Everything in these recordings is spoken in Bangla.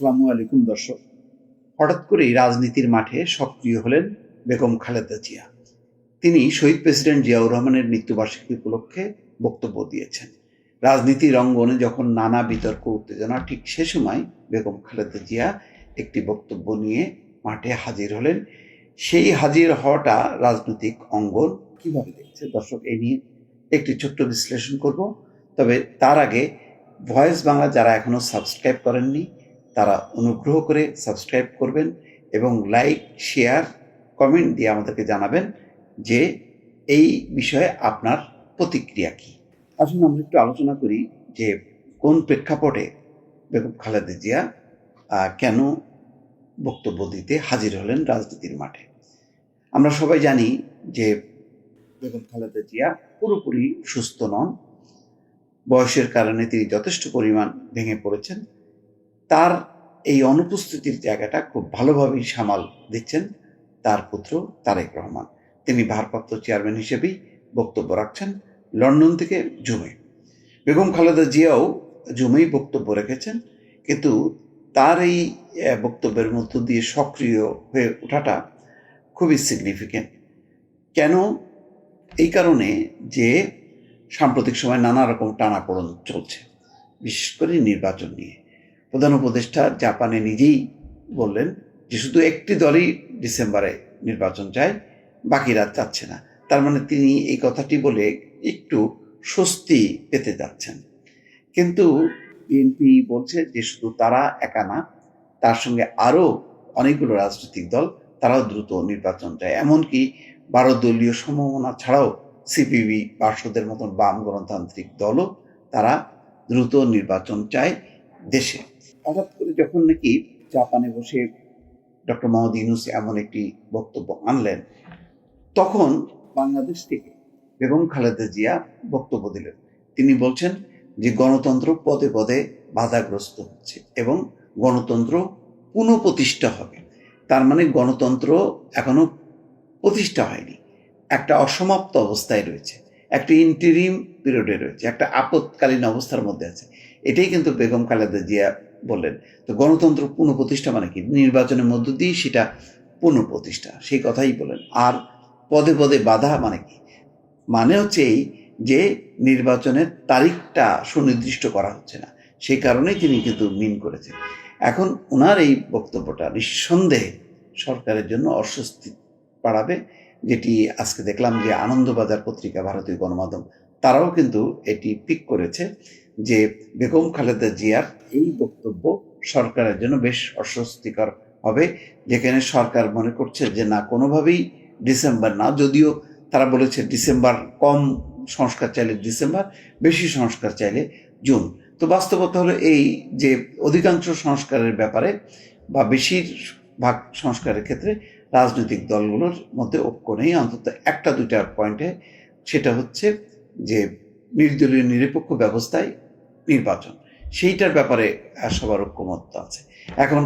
আসসালামু আলাইকুম দর্শক। হঠাৎ করেই রাজনীতির মাঠে সক্রিয় হলেন বেগম খালেদা জিয়া। তিনি শহীদ প্রেসিডেন্ট জিয়াউর রহমানের মৃত্যুবার্ষিকী উপলক্ষে বক্তব্য দিয়েছেন। রাজনীতির অঙ্গনে যখন নানা বিতর্ক, উত্তেজনা, ঠিক সে সময় বেগম খালেদা জিয়া একটি বক্তব্য নিয়ে মাঠে হাজির হলেন। সেই হাজির হওয়াটা রাজনৈতিক অঙ্গন কীভাবে দেখছে? দর্শক এই নিয়ে একটি ছোট্ট বিশ্লেষণ করব। তবে তার আগে ভয়েস বাংলা যারা এখনও সাবস্ক্রাইব করেননি তারা অনুগ্রহ করে সাবস্ক্রাইব করবেন এবং লাইক, শেয়ার, কমেন্ট দিয়ে আমাদেরকে জানাবেন যে এই বিষয়ে আপনার প্রতিক্রিয়া কী। আসুন আমরা একটু আলোচনা করি যে কোন প্রেক্ষাপটে বেগম খালেদা জিয়া কেন বক্তব্য দিতে হাজির হলেন রাজনীতির মাঠে। আমরা সবাই জানি যে বেগম খালেদা জিয়া পুরোপুরি সুস্থ নন। বয়সের কারণে তিনি যথেষ্ট পরিমাণ ভেঙে পড়েছেন। তার এই অনুপস্থিতির জায়গাটা খুব ভালোভাবেই সামাল দিচ্ছেন তার পুত্র তারেক রহমান। তিনি ভারপ্রাপ্ত চেয়ারম্যান হিসেবেই বক্তব্য রাখছেন লন্ডন থেকে জুমে। বেগম খালেদা জিয়াও জুমেই বক্তব্য রেখেছেন, কিন্তু তার এই বক্তব্যের মধ্য দিয়ে সক্রিয় হয়ে ওঠাটা খুবই সিগনিফিকেন্ট কেন? এই কারণে যে সাম্প্রতিক সময় নানা রকম টানাপোড়ন চলছে, বিশেষ করে নির্বাচন নিয়ে। প্রধান উপদেষ্টা জাপানে নিজেই বললেন যে শুধু একটি দলই ডিসেম্বরে নির্বাচন চায়, বাকিরা চাচ্ছে না। তার মানে তিনি এই কথাটি বলে একটু স্বস্তি পেতে যাচ্ছেন। কিন্তু বিএনপি বলছে যে শুধু তারা একা না, তার সঙ্গে আরও অনেকগুলো রাজনৈতিক দল তারাও দ্রুত নির্বাচন চায়। এমনকি বারো দলীয় সম্ভাবনা ছাড়াও সিপিবি পার্শ্বদের মতন বাম গণতান্ত্রিক দলও তারা দ্রুত নির্বাচন চায় দেশে। হঠাৎ করে যখন নাকি জাপানে বসে ডক্টর মোহাম্মদ ইউনুস এমন একটি বক্তব্য আনলেন, তখন বাংলাদেশ থেকে বেগম খালেদা জিয়া বক্তব্য দিলেন। তিনি বলছেন যে গণতন্ত্র পদে পদে বাধাগ্রস্ত হচ্ছে এবং গণতন্ত্র পুনঃপ্রতিষ্ঠা হবে। তার মানে গণতন্ত্র এখনও প্রতিষ্ঠা হয়নি। একটা অসমাপ্ত অবস্থায় রয়েছে। একটা ইন্টেরিম পিরিয়ডে রয়েছে, একটা আপৎকালীন অবস্থার মধ্যে আছে। এটাই কিন্তু বেগম খালেদা জিয়া বললেন। তো গণতন্ত্র পুনঃপ্রতিষ্ঠা মানে কি? নির্বাচনের মধ্য দিয়ে সেটা পুনঃপ্রতিষ্ঠা, সেই কথাই বলেন আর পদে পদে বাধা মানে কি? মানে হচ্ছে এই যে নির্বাচনের তারিখটা সুনির্দিষ্ট করা হচ্ছে না, সেই কারণেই তিনি কিন্তু মিন করেছেন। এখন ওনার এই বক্তব্যটা নিঃসন্দেহে সরকারের জন্য অস্বস্তি বাড়াবে, যেটি আজকে দেখলাম যে আনন্দবাজার পত্রিকা, ভারতীয় গণমাধ্যম তারাও কিন্তু এটি পিক করেছে যে বেগম খালেদা জিয়ার এই বক্তব্য সরকারের জন্য বেশ অস্বস্তিকর হবে, যেখানে সরকার মনে করছে যে না, কোনোভাবেই ডিসেম্বর না, যদিও তারা বলেছে ডিসেম্বর কম সংস্কার চাইলে ডিসেম্বর, বেশি সংস্কার চাইলে জুন। তো বাস্তবতা হলো এই যে অধিকাংশ সংস্কারের ব্যাপারে বা বেশিরভাগ সংস্কারের ক্ষেত্রে রাজনৈতিক দলগুলোর মধ্যে ঐক্য নেই, অন্তত একটা দুইটা পয়েন্টে। সেটা হচ্ছে যে নির্দলীয় নিরপেক্ষ ব্যবস্থায় নির্বাচন, সেইটার ব্যাপারে সবার ঐক্যমত্য আছে। এখন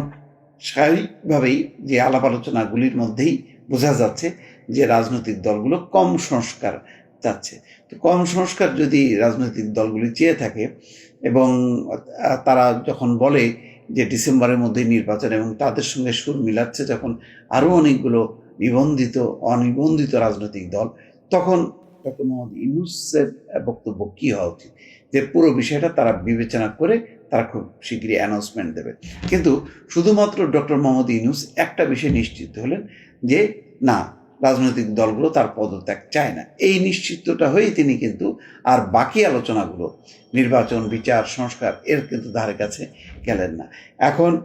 স্বাভাবিকভাবেই যে আলাপ আলোচনাগুলির মধ্যেই বোঝা যাচ্ছে যে রাজনৈতিক দলগুলো কম সংস্কার চাচ্ছে। তো কম সংস্কার যদি রাজনৈতিক দলগুলি চেয়ে থাকে এবং তারা যখন বলে যে ডিসেম্বরের মধ্যে নির্বাচন এবং তাদের সঙ্গে সুর মিলাচ্ছে যখন আরও অনেকগুলো নিবন্ধিত, অনিবন্ধিত রাজনৈতিক দল, তখন ডক্টর মোহাম্মদ ইউনুসের বক্তব্য কী হওয়া উচিত? যে পুরো বিষয়টা তারা বিবেচনা করে তারা খুব শীঘ্রই অ্যানাউন্সমেন্ট দেবে। কিন্তু শুধুমাত্র ডক্টর মোহাম্মদ ইউনুস একটা বিষয় নিশ্চিত হলেন যে, না, রাজনৈতিক দলগুলো তার পদত্যাগ চায় না। এই নিশ্চিতটা হয়েই তিনি কিন্তু আর বাকি আলোচনাগুলো, নির্বাচন, বিচার, সংস্কার, এর কিন্তু ধারে কাছে গেলেন না। এখন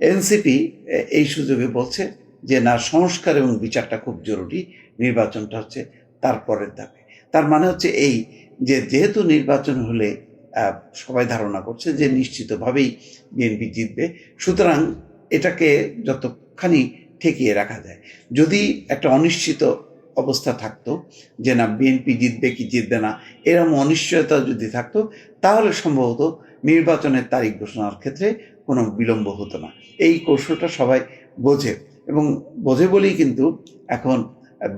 এনসিপি এই সুযোগে বলছে যে, না, সংস্কার এবং বিচারটা খুব জরুরি, নির্বাচনটা হচ্ছে তারপরের ধাপে। তার মানে হচ্ছে এই যে যেহেতু নির্বাচন হলে সবাই ধারণা করছে যে নিশ্চিতভাবেই বিএনপি জিতবে। সুতরাং এটাকে যতখানি ঠেকিয়ে রাখা যায় যদি একটা অনিশ্চিত অবস্থা থাকতো যে না বিএনপি জিতবে কি জিতবে না এরকম অনিশ্চয়তা যদি থাকতো তাহলে সম্ভবত নির্বাচনের তারিখ ঘোষণার ক্ষেত্রে কোনো বিলম্ব হতো না। এই কৌশলটা সবাই বোঝে এবং বোঝে বলেই কিন্তু এখন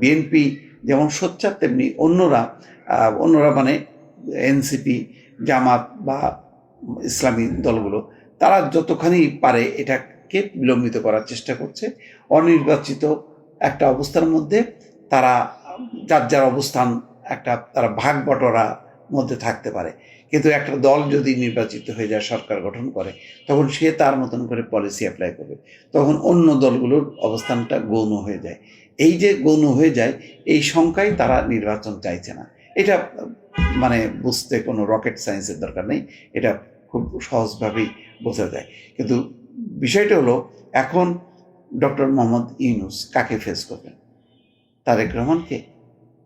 বিএনপি যেমন সোচ্চার, তেমনি অন্যরা অন্যরা মানে এনসিপি, জামাত বা ইসলামী দলগুলো, তারা যতখানি পারে এটাকে বিলম্বিত করার চেষ্টা করছে। অনির্বাচিত একটা অবস্থার মধ্যে তারা, যার যার অবস্থান একটা, তারা ভাগ বটরা মধ্যে থাকতে পারে। কিন্তু একটা দল যদি নির্বাচিত হয়ে যায়, সরকার গঠন করে, তখন সে তার মতন করে পলিসি অ্যাপ্লাই করবে। তখন অন্য দলগুলোর অবস্থানটা গৌণ হয়ে যায়। এই যে গৌণ হয়ে যায়, এই সংখ্যায় তারা নির্বাচন চাইছে না। এটা মানে বুঝতে কোনো রকেট সায়েন্সের দরকার নেই। এটা খুব সহজভাবেই বোঝা যায়। কিন্তু বিষয়টা হলো, এখন ডক্টর মোহাম্মদ ইউনুস কাকে ফেস করবেন? তারেক রহমানকে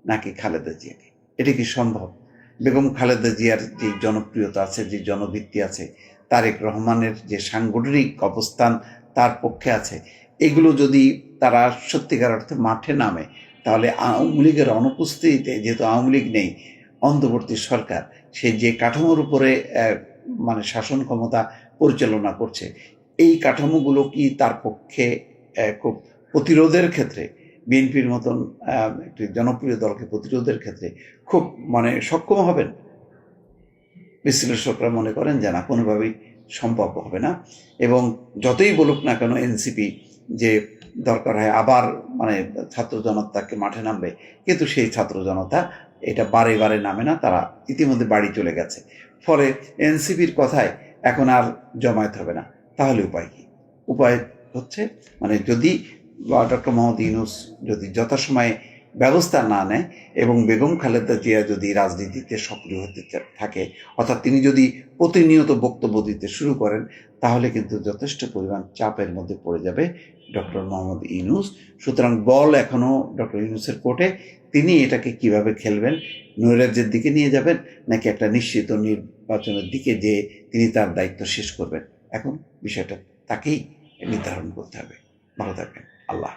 নাকি খালেদা জিয়াকে? এটা কি সম্ভব? বেগম খালেদা জিয়ার যে জনপ্রিয়তা আছে, যে জনভিত্তি আছে, তারেক রহমানের যে সাংগঠনিক অবস্থান তার পক্ষে আছে। এগুলো যদি তারা সত্যিকার অর্থে মাঠে নামে, তাহলে আওয়ামী লীগের অনুপস্থিতিতে, যেহেতু আওয়ামী লীগ নেই, অন্তর্বর্তী সরকার, সে যে কাঠামোর উপরে মানে শাসন ক্ষমতা পরিচালনা করছে, এই কাঠামোগুলো কি তার পক্ষে খুব প্রতিরোধের ক্ষেত্রে বিএনপির মতন একটি জনপ্রিয় দলকে প্রতিরোধের ক্ষেত্রে খুব মানে সক্ষম হবেন। বিশ্লেষকরা মনে করেন যে না, কোনোভাবেই সম্ভব হবে না। এবং যতই বলুক না কেন, এনসিপি যে দরকার হয় আবার মানে ছাত্র জনতাকে মাঠে নামবে, কিন্তু সেই ছাত্র জনতা এটা বারে বারে নামে না, তারা ইতিমধ্যে বাড়ি চলে গেছে। ফলে এনসিপির কথায় এখন আর জমায়েত হবে না। তাহলে উপায় কি? উপায় হচ্ছে মানে যদি ডক্টর মোহাম্মদ ইউনুস যদি যথাসময়ে ব্যবস্থা না নেয় এবং বেগম খালেদা জিয়া যদি রাজনীতিতে সক্রিয় হতে থাকে, অর্থাৎ তিনি যদি প্রতিনিয়ত বক্তব্য দিতে শুরু করেন, তাহলে কিন্তু যথেষ্ট পরিমাণ চাপের মধ্যে পড়ে যাবে ডক্টর মোহাম্মদ ইউনুস। সুতরাং বল এখনও ডক্টর ইউনুসের কোর্টে। তিনি এটাকে কীভাবে খেলবেন? নৈরাজ্যের দিকে নিয়ে যাবেন নাকি একটা নিশ্চিত নির্বাচনের দিকে যে তিনি তার দায়িত্ব শেষ করবেন? এখন বিষয়টা তাকেই নির্ধারণ করতে হবে। ভালো থাকবেন। আল্লাহ